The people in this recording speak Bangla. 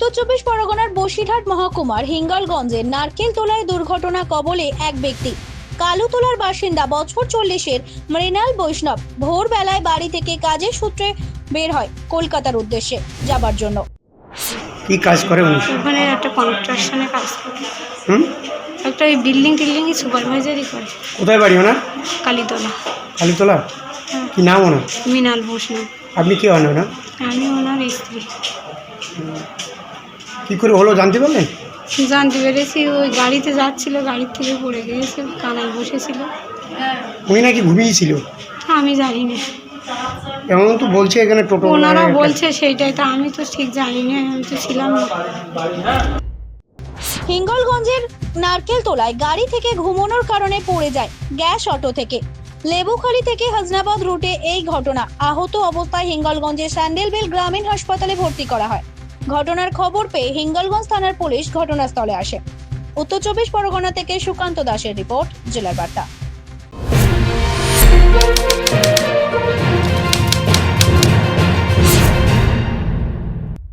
উত্তর চব্বিশ পরগনার বসিরহাট মহকুমার হিঙ্গলগঞ্জের নারকেল তোলায় দুর্ঘটনা কবলে এক ব্যক্তি। কালুতলার বাসিন্দা বছর চল্লিশের মৃণাল বৈষ্ণব ভোরবেলায় বাড়ি থেকে কাজের সূত্রে বের হয় কলকাতার উদ্দেশ্যে যাবার জন্য। কি কাজ করে উনি? ওখানে একটা কনস্ট্রাকশনে কাজ করে। হুম? একটা ওই বিল্ডিং টিল্ডিংয়ে সুপারভাইজারই করে। কোথায় বাড়ি ওনার? কালীতলা। কালীতলা? হ্যাঁ। কি নাম ওনার? মৃণাল বৈষ্ণব। আপনি কি হন ওনার? আমি ওনার স্ত্রী। কী করে হলো জানতে পারলেন জানতে পেরেছি ওই গাড়িতে যাচ্ছিল গাড়ির থেকে পড়ে গিয়েছে কানায় বসেছিল। উনি নাকি ঘুমিয়েছিল? আমি জানি না এমন তো বলছে এখানে টোটো ওনারা বলছে সেইটাই তো আমি তো ঠিক জানি না আমি তো ছিলাম না। হিঙ্গলগঞ্জের নারকেল তোলায় গাড়ি থেকে ঘুমানোর কারণে পড়ে যায় গ্যাস অটো থেকে। লেবুখালী থেকে হাজনাবাদ রুটে এই ঘটনা। আহত অবস্থায় হিঙ্গলগঞ্জের স্যান্ডেলবেল গ্রামীণ হাসপাতালে ভর্তি করা হয়। ঘটনার খবর পেয়ে হিঙ্গলগঞ্জ থানার পুলিশ ঘটনাস্থলে আসে। উত্তর চব্বিশ পরগনা থেকে সুকান্ত দাসের রিপোর্ট, জেলার বার্তা।